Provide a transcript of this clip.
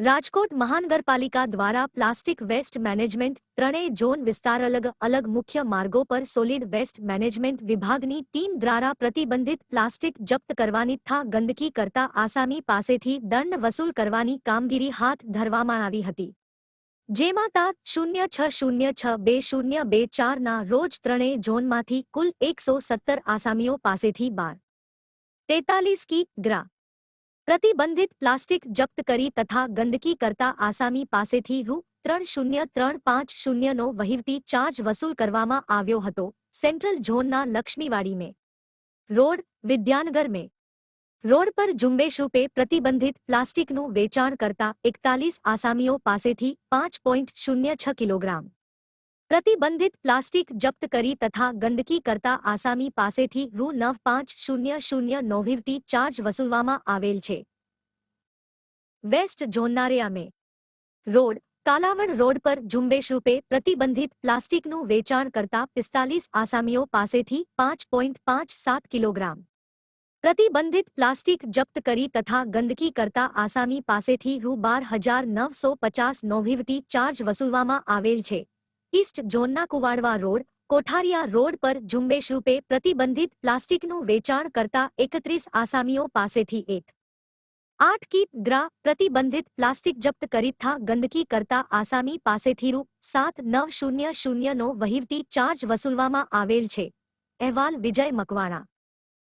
राजकोट महानगर पालिका द्वारा प्लास्टिक वेस्ट मैनेजमेंट त्रणे जोन विस्तार अलग अलग मुख्य मार्गो पर सोलिड वेस्ट मैनेजमेंट विभाग की टीम द्वारा प्रतिबंधित प्लास्टिक जब्त करवानी था गंदगी करता आसामी पास थी दंड वसूल करने कामगिरी हाथ धरमी थी जेमा ता शून्य छ शून्य छ बे शून्य बे चार ना रोज त्रणे जोन में कुल एक सौ सत्तर आसामीओ पास थी बार तेतालीस की ग्रा પ્રતિબંધિત પ્લાસ્ટિક જપ્ત કરી તથા ગંદકી કરતા આસામી પાસેથી રૂ ત્રણ શૂન્ય ત્રણ પાંચ શૂન્યનો વહીવટી ચાર્જ વસૂલ કરવામાં આવ્યો હતો સેન્ટ્રલ ઝોનના Laxmiwadi main road Vidyanagar main road પર ઝુંબેશ રૂપે પ્રતિબંધિત પ્લાસ્ટિકનું વેચાણ કરતા એકતાલીસ આસામીઓ પાસેથી પાંચ પોઈન્ટ શૂન્ય છ કિલોગ્રામ प्रतिबंधित प्लास्टिक जप्त करी तथा गंदगीकर्ता आसामी પાસેથી रु 9500 नॉविटी चार्ज वसूलवामा આવેલ છે વેસ્ટ ઝોનારિયા મે રોડ કલાવણ રોડ પર ઝુંબેશુપે પ્રતિબંધિત પ્લાસ્ટિકનો વેચાણ કરતા 45 આસામીઓ પાસેથી 5.57 કિલોગ્રામ પ્રતિબંધિત પ્લાસ્ટિક જપ્ત કરી તથા ગંદકી કર્તા આસામી પાસેથી રૂ 12950 નોવિટી ચાર્જ વસુલવામાં આવેલ છે ઈસ્ટ ઝોનના કુવાડવા રોડ કોઠારિયા રોડ પર ઝુંબેશ રૂપે પ્રતિબંધિત પ્લાસ્ટિકનું વેચાણ કરતા એકત્રીસ આસામીઓ પાસેથી એક આઠ દ્રા પ્રતિબંધિત પ્લાસ્ટિક જપ્ત કરીથા ગંદકી કરતા આસામી પાસેથી રૂ સાત નવ શૂન્ય શૂન્યનો વહીવટી ચાર્જ વસૂલવામાં આવેલ છે અહેવાલ વિજય મકવાણા